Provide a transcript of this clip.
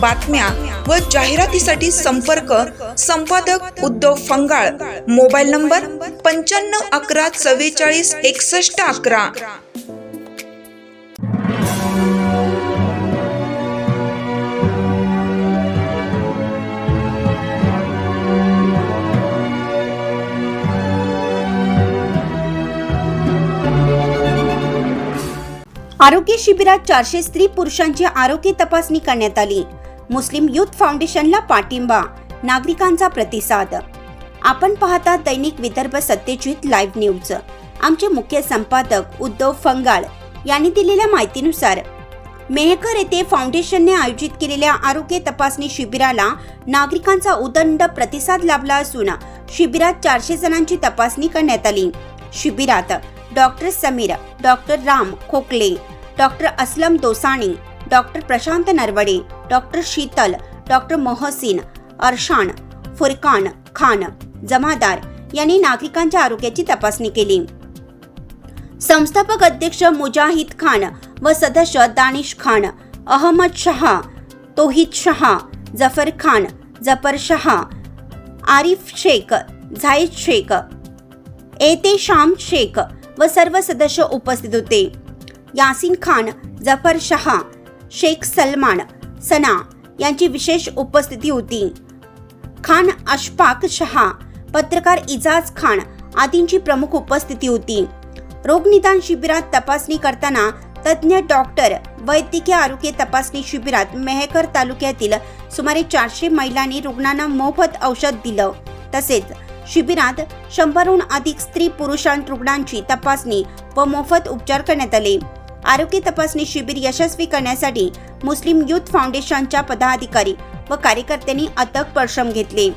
बातम्या व जाहिरातीसाठी संपर्क संपादक उद्धव फंगाळ. मोबाईल नंबर पंच्याण्णव अकरा चव्वेचाळीस एकसष्ट अकरा. आरोग्य शिबिरात चारशे स्त्री पुरुषांची आरोग्य तपासणी करण्यात आली. मुस्लिम युथ फाउंडेशनला पाठिंबा नागरिकांचा प्रतिसाद. आपण पाहता दैनिक विदर्भ सत्यजित लाईव्ह न्यूज. आमचे मुख्य संपादक उद्धव फंगाळ यांनी दिलेल्या माहितीनुसार मेहकर येथे फाउंडेशनने आयोजित केलेल्या आरोग्य तपासणी शिबिराला नागरिकांचा उदंड प्रतिसाद लाभला असून शिबिरात चारशे जणांची तपासणी करण्यात आली. शिबिरात doctor Sameer doctor Ram Khokle doctor Aslam Dosani doctor Prashant Narwade doctor Sheetal doctor Mohsin Arshan Furqan Khan Jamadar यांनी नागरिकांच्या आरोग्याची तपासणी केली. संस्थापक अध्यक्ष मुजाहिद खान व सदस्य दानिश खान अहमद शहा तोहिद शहा जफर खान जफर शहा आरिफ शेख झाईद शेख एते शाम शेख व सर्व सदस्य उपस्थित होते. यासिन खान जफर शहा शेख सलमान सना यांची विशेष उपस्थिती होती. खान अशफाक शहा पत्रकार इजाज खान आदींची प्रमुख उपस्थिती होती. रोगनिदान शिबिरात तपासणी करताना तज्ज्ञ डॉक्टर वैद्यकीय आरोग्य तपासणी शिबिरात मेहकर तालुक्यातील सुमारे चारशे महिलांनी रुग्णांना मोफत औषध दिलं. तसेच शिबिरात शंभरहून अधिक स्त्री पुरुषां रुग्णांची तपासणी व मोफत उपचार करण्यात आले. आरोग्य तपासणी शिबिर यशस्वी करण्यासाठी मुस्लिम युथ फाउंडेशनच्या पदाधिकारी व कार्यकर्त्यांनी अथक परिश्रम घेतले.